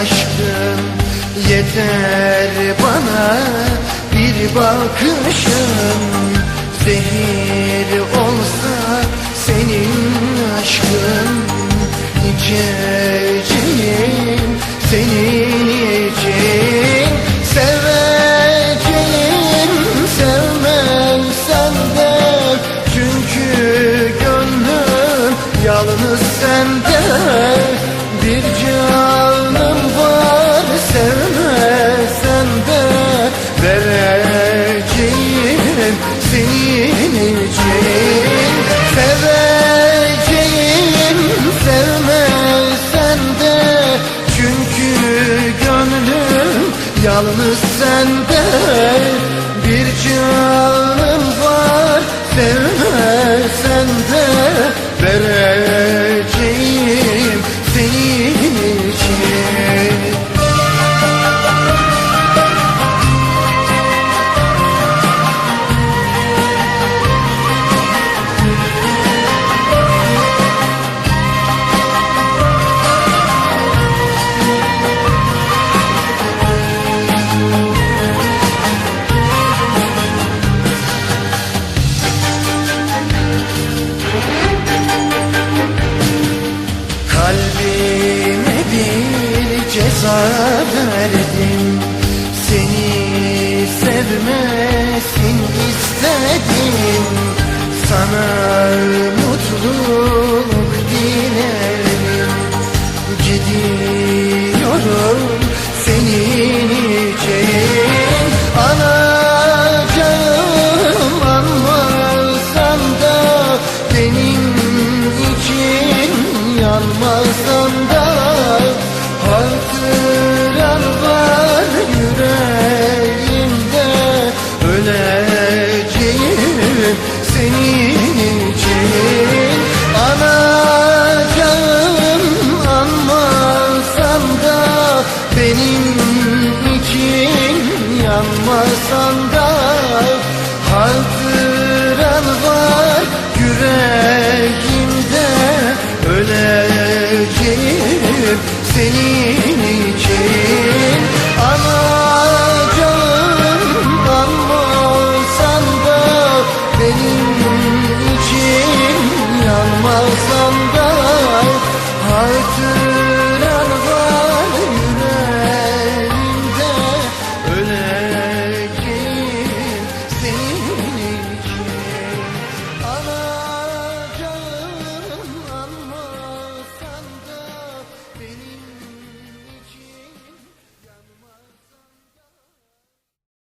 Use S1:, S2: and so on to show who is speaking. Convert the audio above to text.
S1: aşkın Yeter bana bir bakışın. Zehir olsa senin aşkın İçer yalnız sende Bir canım var sevmezsen de Vereceğim Sevmesin istedim. Sana mutluluk dilerim. Gidiyorum senin için Anacığım anmasan da benim için yanmasan da olmasan da Hatıran var yüreğimde. Öleceğim senin için Anacığım anmasan da Benim için yanmasan da Hatıran